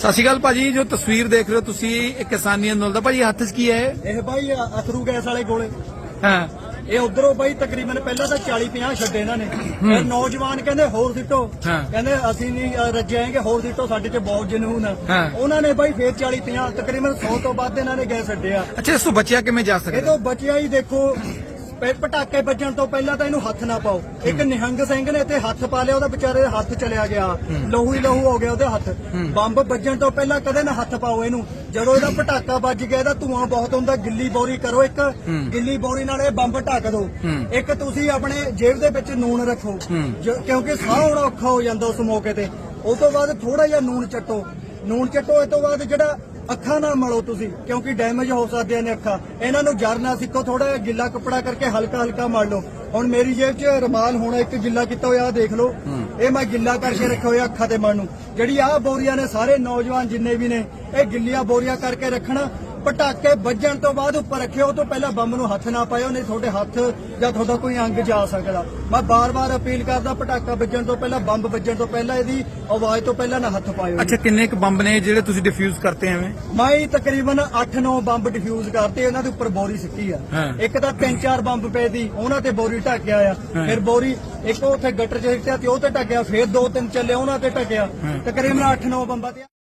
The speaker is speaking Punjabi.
ਸਤਿ ਸ਼੍ਰੀ ਅਕਾਲ ਭਾਜੀ ਜੋ ਤਸਵੀਰ ਦੇਖ ਰਹੇ ਹੋ ਤੁਸੀਂ ਇਹ ਕਿਸਾਨੀ ਅੰਦੋਲਨ ਦਾ। ਭਾਜੀ ਹੱਥ 'ਚ ਕੀ ਹੈ ਇਹ? ਬਾਈ ਅਥਰੂ ਗੈਸ ਵਾਲੇ ਗੋਲੇ। ਹਾਂ। ਇਹ ਉਧਰੋਂ ਬਾਈ ਤਕਰੀਬਨ ਪਹਿਲਾਂ ਤਾਂ 40 50 ਛੱਡੇ ਇਹਨਾਂ ਨੇ। ਇਹ ਨੌਜਵਾਨ ਕਹਿੰਦੇ ਹੋਰ ਸਿੱਟੋ। ਕਹਿੰਦੇ ਅਸੀਂ ਨਹੀਂ ਅ, ਰੱਜਿਆਂਗੇ ਹੋਰ ਸਿੱਟੋ ਸਾਡੇ 'ਚ ਬਹੁਤ ਜਨੂਨ ਆ। ਉਹਨਾਂ ਨੇ ਬਾਈ ਫੇਰ 40 50 ਤਕਰੀਬਨ 100 ਤੋਂ ਵੱਧ ਇਹਨਾਂ ਨੇ ਗੈਸ ਛੱਡਿਆ ਅੱਛਾ ਇਸ ਤੋਂ ਬਚਿਆ ਕਿਵੇਂ ਜਾ ਇਹ ਸਕਦਾ ਤੋਂ ਬਚਿਆ ਹੀ ਦੇਖੋ ਪ- ਪਟਾਕੇ ਵੱਜਣ ਤੋਂ ਪਹਿਲਾਂ ਤਾਂ ਇਹਨੂੰ ਹੱਥ ਨਾ ਪਾਓ। ਇੱਕ ਨਿਹੰਗ ਸਿੰਘ ਨੇ ਤੇ ਹੱਥ ਪਾ ਲਿਆ ਉਹਦਾ ਵਿਚਾਰੇ ਦਾ ਹੱਥ ਚਲਿਆ ਗਿਆ। ਲਹੂ ਹੀ ਲਹੂ ਹੋ ਗਿਆ ਉਹਦੇ ਹੱਥ। ਬੰਬ ਵੱਜਣ ਤੋਂ ਪਹਿਲਾਂ ਕਦੇ ਨਾ ਹੱਥ ਪਾਓ ਇਹਨੂੰ। ਜਦੋਂ ਇਹਦਾ ਪਟਾਕਾ ਵੱਜ ਗਿਆ ਇਹਦਾ ਧੂਆਂ ਬਹੁਤ ਹੁੰਦਾ ਗਿੱਲੀ ਬੋਰੀ ਕਰੋ ਇੱਕ। ਗਿੱਲੀ ਬੋਰੀ ਨਾਲ ਇਹ ਬੰਬ ਢੱਕ ਦਿਓ ਇੱਕ ਤੁਸੀਂ ਆਪਣੇ ਜੇਬ ਦੇ ਵਿੱਚ ਨੂਨ ਰੱਖੋ। ਜੋ- ਕਿਉਂਕਿ ਸਾਹ ਆਉਣਾ ਔਖਾ ਹੋ ਜਾਂਦਾ ਉਸ ਮੌਕੇ ਤੇ। ਉਸ ਤੋਂ ਬਾਅਦ ਥੋੜਾ ਜਿਹਾ ਨੂਨ ਚੱਟੋ। ਨੂਨ ਚੱਟੋ ਇਹ ਤੋਂ ਬਾਅਦ ਜਿਹੜਾ ਅੱਖਾਂ ਨਾਲ ਮਲੋ ਤੁਸੀਂ ਕਿਉਂਕਿ ਡੈਮੇਜ ਹੋ ਸਕਦੀਆਂ ਨੇ ਅੱਖਾਂ। ਇਹਨਾਂ ਨੂੰ ਜਰ ਨਾ ਸਿੱਖੋ ਥੋੜਾ ਜਿਹਾ ਗਿੱਲਾ ਕੱਪੜਾ ਕਰਕੇ ਹਲਕਾ ਹਲਕਾ ਮਲ ਲਓ। ਹੁਣ ਮੇਰੀ ਜੇਬ 'ਚ ਰਮਾਲ ਹੋਣਾ ਇੱਕ ਗਿੱਲਾ ਕੀਤਾ ਹੋਇਆ ਆਹ ਦੇਖ ਲਓ। ਇਹ ਮੈਂ ਗਿੱਲਾ ਕਰਕੇ ਰੱਖਿਆ ਹੋਇਆ ਅੱਖਾਂ ਤੇ ਮਲ ਨੂੰ। ਜਿਹੜੀ ਆਹ ਬੋਰੀਆਂ ਨੇ ਸਾਰੇ ਨੌਜਵਾਨ ਜਿੰਨੇ ਵੀ ਨੇ ਇਹ ਗਿੱਲੀਆਂ ਬੋਰੀਆਂ ਕਰਕੇ ਰੱਖਣਾ ਪਟਾਕੇ ਵੱਜਣ ਤੋਂ ਬਾਅਦ ਉੱਪਰ ਰੱਖਿਓ ਉਹ ਤੋਂ ਪਹਿਲਾਂ ਬੰਬ ਨੂੰ ਹੱਥ ਨਾ ਪਾਇਓ ਨਹੀਂ ਤੁਹਾਡੇ ਹੱਥ ਜਾਂ ਤੁਹਾਡਾ ਕੋਈ ਅੰਗ ਜਾ ਸਕਦਾ। ਮੈਂ ਬਾਰ-ਬਾਰ ਅਪੀਲ ਕਰਦਾ ਪਟਾਕਾ ਵੱਜਣ ਤੋਂ ਪਹਿਲਾਂ ਬੰਬ ਵੱਜਣ ਤੋਂ ਪਹਿਲਾਂ ਇਹਦੀ ਆਵਾਜ਼ ਤੋਂ ਪਹਿਲਾਂ ਨਾ ਹੱਥ ਪਾਇਓ ਅੱਛਾ ਕਿੰਨੇ ਕੁ ਬੰਬ ਨੇ ਜਿਹੜੇ ਤੁਸੀਂ ਡਿਫਿਊਜ਼ ਕਰਤੇ ਐਵੇਂ? ਮੈਂ ਤਕਰੀਬਨ 8-9 ਬੰਬ ਡਿਫਿਊਜ਼ ਕਰਤੇ ਇਹਨਾਂ ਦੇ ਉੱਪਰ ਬੋਰੀ ਸਿੱਟੀ ਆ। ਇੱਕ ਤਾਂ 3-4 ਬੰਬ ਪਏ ਦੀ ਉਹਨਾਂ ਤੇ ਬੋਰੀ ਢੱਕਿਆ ਆ। ਫਿਰ ਬੋਰੀ ਇੱਕ ਉੱਥੇ ਗੱਟਰ 'ਚ ਸਿੱਟਿਆ ਤੇ ਉਹ ਤੇ ਢੱਕਿਆ ਫਿਰ ਦੋ ਤਿੰਨ ਚੱਲੇ ਉਹਨਾਂ ਤੇ ਢੱਕਿਆ। ਤਕਰੀਬਨ 8-9 ਬੰਬਾਂ ਤੇ